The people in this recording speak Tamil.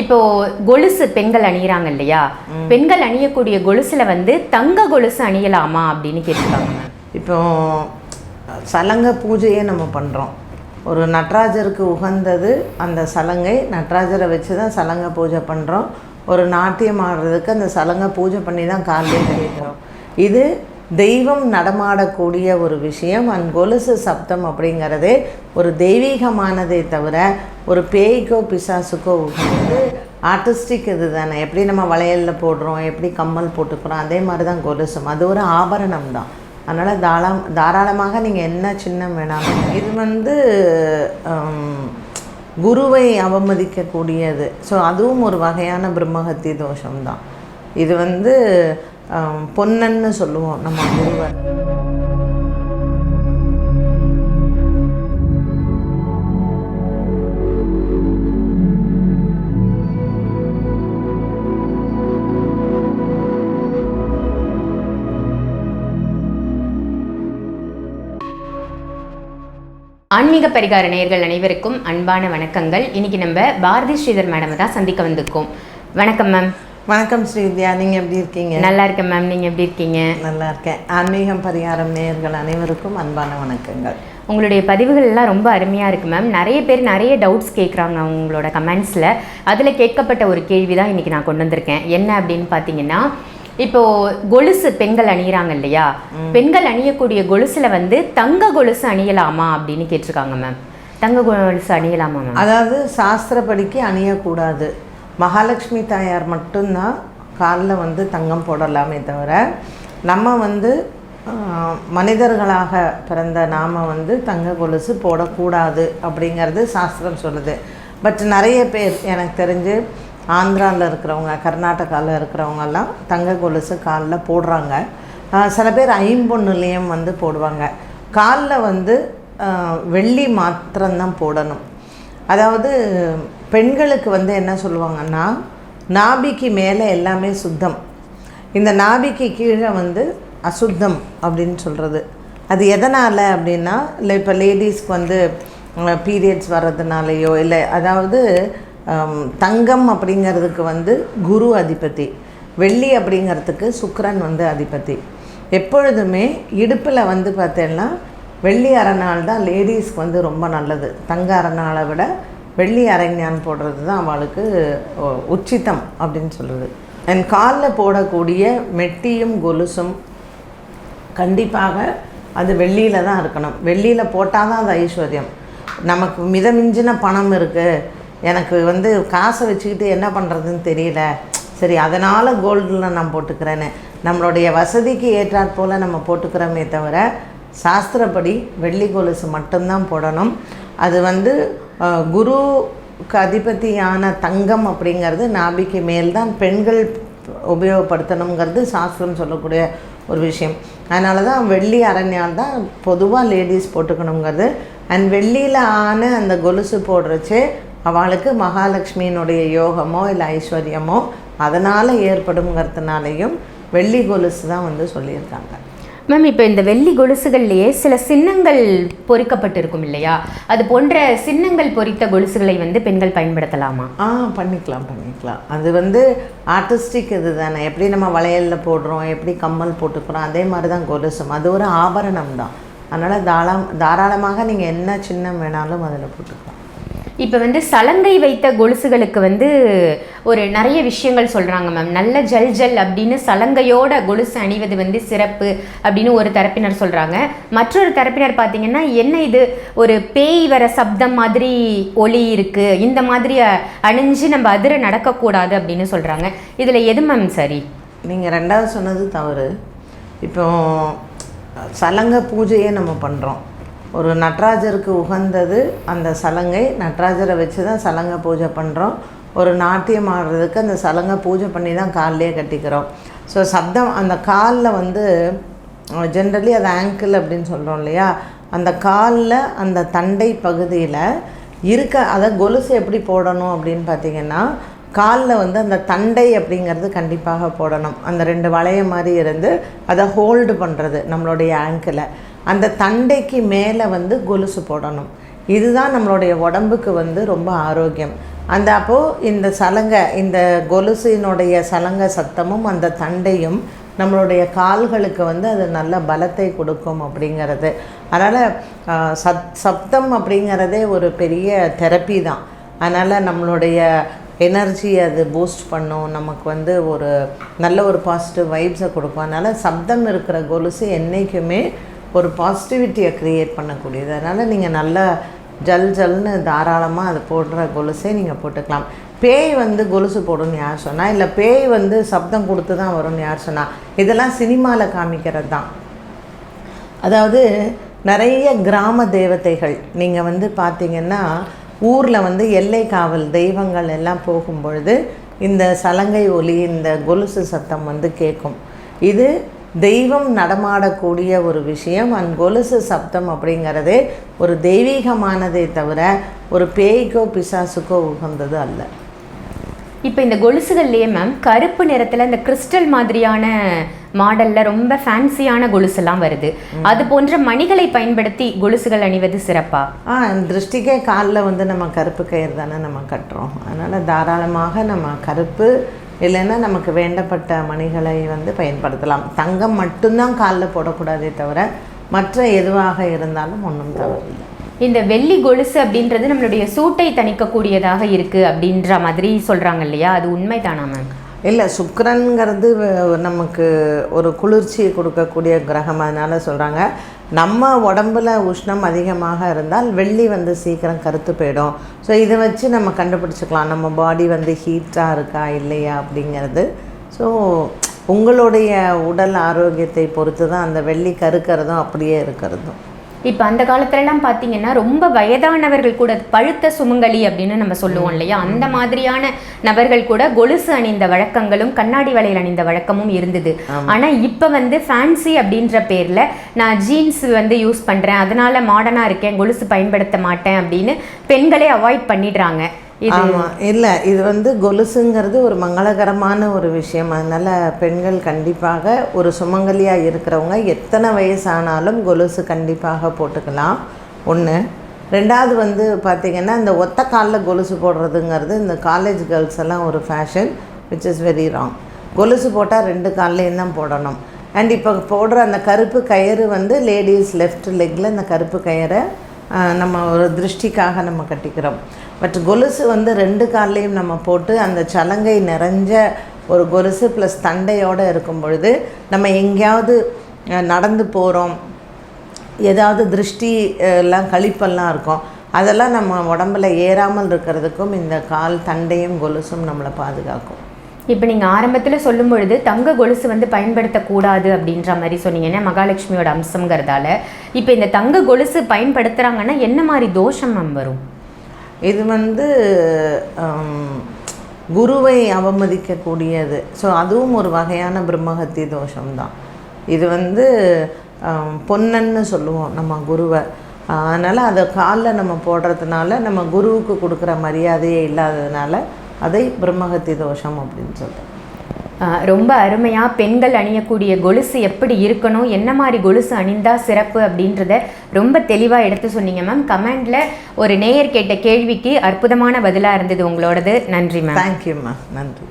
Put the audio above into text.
இப்போ கொலுசு பெண்கள் அணியிறாங்க இல்லையா? பெண்கள் அணியக்கூடிய கொலுசுல வந்து தங்க கொலுசு அணியலாமா அப்படின்னு கேட்டிருக்காங்க. மேம் இப்போ சலங்கை பூஜையே நம்ம பண்ணுறோம் ஒரு நடராஜருக்கு உகந்தது அந்த சலங்கை. நடராஜரை வச்சு தான் சலங்கை பூஜை பண்ணுறோம் ஒரு நாட்டியம் ஆடுறதுக்கு அந்த சலங்கை பூஜை பண்ணி தான் காலையே கழிக்கிறோம் இது தெய்வம் நடமாடக்கூடிய ஒரு விஷயம். அண்ட் கொலுசு சப்தம் அப்படிங்கிறது ஒரு தெய்வீகமானதே தவிர ஒரு பேய்க்கோ பிசாசுக்கோ உகந்தது. ஆர்டிஸ்டிக் இது தானே எப்படி நம்ம வளையலில் போடுறோம் எப்படி கம்மல் போட்டுக்கிறோம் அதே மாதிரி தான் கொலுசும். அது ஒரு ஆபரணம் தான். அதனால் தாராளம் தாராளமாக நீங்கள் என்ன சின்னம் வேணாலும். இது வந்து குருவை அவமதிக்கக்கூடியது. ஸோ அதுவும் ஒரு வகையான பிரம்மஹத்தி தோஷம்தான். இது வந்து பொன்னன்னு சொல்லுவோம் நம்ம குருவர் ஆன்மீக பரிகார நேயர்கள் அனைவருக்கும் அன்பான வணக்கங்கள். இன்னைக்கு நம்ம பாரதி ஸ்ரீதர் மேடம் தான் சந்திக்க வந்திருக்கோம். வணக்கம் மேம் வணக்கம் ஸ்ரீவித்யா நீங்கள் எப்படி இருக்கீங்க? நல்லா இருக்கேன் மேம் நீங்க எப்படி இருக்கீங்க? நல்லா இருக்கேன். ஆன்மீகம் பரிகாரம் நேயர்கள் அனைவருக்கும் அன்பான வணக்கங்கள். உங்களுடைய பதிவுகள் எல்லாம் ரொம்ப அருமையாக இருக்குது மேம் நிறைய பேர் நிறைய டவுட்ஸ் கேட்குறாங்க உங்களோட கமெண்ட்ஸில் அதில் கேட்கப்பட்ட ஒரு கேள்வி தான் இன்றைக்கி நான் கொண்டு வந்திருக்கேன். என்ன அப்படின்னு பார்த்தீங்கன்னா இப்போ கொலுசு பெண்கள் அணியிறாங்க இல்லையா? பெண்கள் அணியக்கூடிய கொலுசுல வந்து தங்க கொலுசு அணியலாமா அப்படின்னு கேட்டிருக்காங்க மேம் தங்க கொலுசு அணியலாமா மேம் அதாவது சாஸ்திரப்படிக்கு அணியக்கூடாது. மகாலட்சுமி தாயார் மட்டும்தான் காலில் வந்து தங்கம் போடலாமே தவிர நம்ம வந்து மனிதர்களாக பிறந்த நாம் வந்து தங்க கொலுசு போடக்கூடாது அப்படிங்கிறது சாஸ்திரம் சொல்லுது. பட் நிறைய பேர் எனக்கு தெரிஞ்சு ஆந்திராவில் இருக்கிறவங்க கர்நாடகாவில் இருக்கிறவங்கெல்லாம் தங்க கொலுசு காலில் போடுறாங்க. சில பேர் ஐம்பொன்னுலேயும் வந்து போடுவாங்க. காலில் வந்து வெள்ளி மாத்திரம்தான் போடணும். அதாவது பெண்களுக்கு வந்து என்ன சொல்லுவாங்கன்னா நாபிக்கு மேலே எல்லாமே சுத்தம். இந்த நாபிக்கு கீழே வந்து அசுத்தம் அப்படின்னு சொல்கிறது அது எதனால் அப்படின்னா இல்லை இப்போ லேடிஸ்க்கு வந்து பீரியட்ஸ் வர்றதுனாலையோ இல்லை அதாவது தங்கம் அப்படிங்கிறதுக்கு வந்து குரு அதிபதி. வெள்ளி அப்படிங்கிறதுக்கு சுக்கரன் வந்து அதிபதி. எப்பொழுதுமே இடுப்பில் வந்து பார்த்தேன்னா வெள்ளி அரணால் தான் லேடிஸ்க்கு வந்து ரொம்ப நல்லது. தங்க அரணாலை விட வெள்ளி அரைஞான் போடுறது தான் அவளுக்கு உச்சித்தம் உச்சிதம் அப்படின்னு சொல்கிறது என் காலில் போடக்கூடிய மெட்டியும் கொலுசும் கண்டிப்பாக அது வெள்ளியில் தான் இருக்கணும். வெள்ளியில் போட்டால் தான் அது ஐஸ்வர்யம். நமக்கு மிதமிஞ்சின பணம் இருக்குது எனக்கு வந்து காசை வச்சுக்கிட்டு என்ன பண்ணுறதுன்னு தெரியல. சரி அதனால் கோல்டில் நான் போட்டுக்கிறேன்னு. நம்மளுடைய வசதிக்கு ஏற்றாற் போல் நம்ம போட்டுக்கிறோமே தவிர சாஸ்திரப்படி வெள்ளி கொலுசு மட்டும்தான் போடணும். அது வந்து குரு அதிபதியான தங்கம் அப்படிங்கிறது நாபிக்கு மேல் தான் பெண்கள் உபயோகப்படுத்தணுங்கிறது சாஸ்திரம் சொல்லக்கூடிய ஒரு விஷயம். அதனால தான் வெள்ளி அரண்யால் தான் பொதுவாக லேடிஸ் போட்டுக்கணுங்கிறது. அண்ட் வெள்ளியில் ஆன அந்த கொலுசு போடுறச்சே அவளுக்கு மகாலட்சுமியினுடைய யோகமோ இல்லை ஐஸ்வர்யமோ அதனால் ஏற்படுங்கிறதுனாலையும் வெள்ளி கொலுசு தான் வந்து சொல்லியிருக்காங்க. மேம் இப்போ இந்த வெள்ளி கொலுசுகள்லேயே சில சின்னங்கள் பொறிக்கப்பட்டிருக்கும் இல்லையா? அது போன்ற சின்னங்கள் பொறித்த கொலுசுகளை வந்து பெண்கள் பயன்படுத்தலாமா? ஆ பண்ணிக்கலாம் பண்ணிக்கலாம். அது வந்து ஆர்டிஸ்டிக் இது தானே எப்படி நம்ம வளையலில் போடுறோம் எப்படி கம்மல் போட்டுக்கிறோம் அதே மாதிரி தான் கொலுசும். அது ஒரு ஆபரணம் தான் அதனால் தாராளம் தாராளமாக நீங்கள் என்ன சின்னம் வேணாலும் அதில் போட்டுக்கலாம். இப்போ வந்து சலங்கை வைத்த கொலுசுகளுக்கு வந்து ஒரு நிறைய விஷயங்கள் சொல்கிறாங்க மேம் நல்ல ஜல் ஜல் அப்படின்னு சலங்கையோட கொலுசு அணிவது வந்து சிறப்பு அப்படின்னு ஒரு தரப்பினர் சொல்கிறாங்க மற்றொரு தரப்பினர் பார்த்தீங்கன்னா என்ன இது? ஒரு பேய் வர சப்தம் மாதிரி ஒளி இருக்குது இந்த மாதிரி அணிஞ்சு நம்ம அதிர நடக்கக்கூடாது அப்படின்னு சொல்கிறாங்க இதில் எது மேம் சரி? நீங்கள் ரெண்டாவது சொன்னது தவறு. இப்போ சலங்கை பூஜையே நம்ம பண்ணுறோம் ஒரு நடராஜருக்கு உகந்தது அந்த சலங்கை. நடராஜரை வச்சு தான் சலங்கை பூஜை பண்ணுறோம் ஒரு நாட்டியம் ஆடுறதுக்கு அந்த சலங்கை பூஜை பண்ணி தான் கால்லையே கட்டிக்கிறோம். ஸோ சப்தம் அந்த காலில் வந்து ஜென்ரலி அது ஆங்கிள் அப்படின்னு சொல்கிறோம் இல்லையா? அந்த காலில் அந்த தண்டை பகுதியில் இருக்க அதை கொலுசு எப்படி போடணும் அப்படின்னு பார்த்தீங்கன்னா காலில் வந்து அந்த தண்டை அப்படிங்கிறது கண்டிப்பாக போடணும். அந்த ரெண்டு வளைய மாதிரி இருந்து அதை ஹோல்டு பண்ணுறது நம்மளுடைய ஆங்கிளை அந்த தண்டைக்கு மேலே வந்து கொலுசு போடணும். இதுதான் நம்மளுடைய உடம்புக்கு வந்து ரொம்ப ஆரோக்கியம். அந்த அப்போது இந்த சலங்கை இந்த கொலுசினுடைய சலங்கை சத்தமும் அந்த தண்டையும் நம்மளுடைய கால்களுக்கு வந்து அது நல்ல பலத்தை கொடுக்கும் அப்படிங்கிறது. அதனால் சத் சப்தம் அப்படிங்கிறதே ஒரு பெரிய தெரப்பி தான். அதனால் நம்மளுடைய எனர்ஜி அது பூஸ்ட் பண்ணும். நமக்கு வந்து ஒரு நல்ல ஒரு பாசிட்டிவ் வைப்ஸை கொடுக்கும். அதனால் சப்தம் இருக்கிற கொலுசு என்றைக்குமே ஒரு பாசிட்டிவிட்டியை க்ரியேட் பண்ணக்கூடியது. அதனால் நீங்கள் நல்லா ஜல் ஜல்னு தாராளமாக அது போடுற கொலுசே நீங்கள் போட்டுக்கலாம். பேய் வந்து கொலுசு போடும்னு யார் சொன்னால் இல்லை பேய் வந்து சப்தம் கொடுத்து தான் வரும்னு யார் சொன்னால் இதெல்லாம் சினிமாவில் காமிக்கிறது தான் அதாவது நிறைய கிராம தேவதைகள் நீங்கள் வந்து பார்த்தீங்கன்னா ஊரில் வந்து எல்லை காவல் தெய்வங்கள் எல்லாம் போகும் பொழுது இந்த சலங்கை ஒலி இந்த கொலுசு சத்தம் வந்து கேட்கும். இது தெய்வம் நடமாடக்கூடிய ஒரு விஷயம். அந்த கொலுசு சப்தம் அப்படிங்கிறதே ஒரு தெய்வீகமானதே தவிர ஒரு பேய்க்கோ பிசாசுக்கோ உகந்தது அல்ல. இப்போ இந்த கொலுசுகள்லயே மேம் கருப்பு நிறத்துல இந்த கிறிஸ்டல் மாதிரியான மாடல்ல ரொம்ப ஃபேன்சியான கொலுசெல்லாம் வருது. அது போன்ற மணிகளை பயன்படுத்தி கொலுசுகள் அணிவது சிறப்பா? ஆ திருஷ்டிக்கே காலில் வந்து நம்ம கருப்பு கயிறு தானே நம்ம கட்டுறோம். அதனால் தாராளமாக நம்ம கருப்பு இல்லைன்னா நமக்கு வேண்டப்பட்ட மணிகளை வந்து பயன்படுத்தலாம். தங்கம் மட்டும்தான் காலில் போடக்கூடாதே தவிர மற்ற எதுவாக இருந்தாலும் ஒன்றும் தவறில்லை. இந்த வெள்ளி கொலுசு அப்படின்றது நம்மளுடைய சூட்டை தணிக்கக்கூடியதாக இருக்கு அப்படின்ற மாதிரி சொல்றாங்க இல்லையா? அது உண்மைதானா மேம் இல்லை சுக்கிரன்கிறது வ- நமக்கு ஒரு குளிர்ச்சியை கொடுக்கக்கூடிய கிரகம் அதனால் சொல்கிறாங்க நம்ம உடம்புல உஷ்ணம் அதிகமாக இருந்தால் வெள்ளி வந்து சீக்கிரம் கருத்து போயிடும். ஸோ இதை வச்சு நம்ம கண்டுபிடிச்சிக்கலாம். நம்ம பாடி வந்து ஹீட்டாக இருக்கா இல்லையா அப்படிங்கிறது. ஸோ உங்களுடைய உடல் ஆரோக்கியத்தை பொறுத்து தான் அந்த வெள்ளி கருக்கிறதும் அப்படியே இருக்கிறதும். இப்போ அந்த காலத்துலலாம் பார்த்தீங்கன்னா ரொம்ப வயதானவர்கள் கூட பழுத்த சுமங்கலி அப்படின்னு நம்ம சொல்லுவோம் இல்லையா? அந்த மாதிரியான நபர்கள் கூட கொலுசு அணிந்த வழக்கங்களும் கண்ணாடி வளையல் அணிந்த வழக்கமும் இருந்தது. ஆனா இப்போ வந்து ஃபேன்சி அப்படின்ற பேர்ல நான் ஜீன்ஸ் வந்து யூஸ் பண்றேன் அதனால மாடர்னா இருக்கேன் கொலுசு பயன்படுத்த மாட்டேன் அப்படின்னு பெண்களே அவாய்ட் பண்ணிடுறாங்க. ஆமாம் இல்லை இது வந்து கொலுசுங்கிறது ஒரு மங்களகரமான ஒரு விஷயம். அதனால் பெண்கள் கண்டிப்பாக ஒரு சுமங்கலியாக இருக்கிறவங்க எத்தனை வயசானாலும் கொலுசு கண்டிப்பாக போட்டுக்கலாம். ஒன்று ரெண்டாவது வந்து பார்த்திங்கன்னா இந்த ஒத்த காலில் கொலுசு போடுறதுங்கிறது இந்த காலேஜ் கேர்ள்ஸ் எல்லாம் ஒரு fashion which is very wrong கொலுசு போட்டால் ரெண்டு கால்லையும் தான் போடணும். அண்ட் இப்போ போடுற அந்த கருப்பு கயிறு வந்து லேடிஸ் லெஃப்ட் லெக்கில் அந்த கருப்பு கயிறை நம்ம ஒரு திருஷ்டிக்காக நம்ம கட்டிக்கிறோம். பட் கொலுசு வந்து ரெண்டு கால்லையும் நம்ம போட்டு அந்த சலங்கை நிறைஞ்ச ஒரு கொலுசு ப்ளஸ் தண்டையோடு இருக்கும் பொழுது நம்ம எங்கேயாவது நடந்து போகிறோம் ஏதாவது திருஷ்டி எல்லாம் கழிப்பெல்லாம் இருக்கும். அதெல்லாம் நம்ம உடம்புல ஏறாமல் இருக்கிறதுக்கும் இந்த கால் தண்டையும் கொலுசும் நம்மளை பாதுகாக்கும். இப்போ நீங்கள் ஆரம்பத்தில் சொல்லும் பொழுது தங்க கொலுசு வந்து பயன்படுத்தக்கூடாது அப்படின்ற மாதிரி சொன்னீங்கன்னா மகாலட்சுமியோட அம்சங்கிறதால இப்போ இந்த தங்க கொலுசு பயன்படுத்துகிறாங்கன்னா என்ன மாதிரி தோஷம் மேம் வரும்? இது வந்து குருவை அவமதிக்கக்கூடியது. ஸோ அதுவும் ஒரு வகையான பிரம்மஹத்தி தோஷம்தான். இது வந்து பொன்னன்னு சொல்லுவோம் நம்ம குருவை. அதனால் அதை காலில் நம்ம போடுறதுனால நம்ம குருவுக்கு கொடுக்குற மரியாதையே இல்லாததுனால அதை பிரம்மஹத்தி தோஷம் அப்படின்னு சொல்கிறோம் ஆஹ் ரொம்ப அருமையாக பெண்கள் அணியக்கூடிய கொலுசு எப்படி இருக்கணும் என்ன மாதிரி கொலுசு அணிந்தா சிறப்பு அப்படின்றத ரொம்ப தெளிவாக எடுத்து சொன்னீங்க மேம் கமெண்டில் ஒரு நேயர் கேட்ட கேள்விக்கு அற்புதமான பதிலாக இருந்தது உங்களோடது. நன்றி மேம் தேங்க்யூம்மா நன்றி.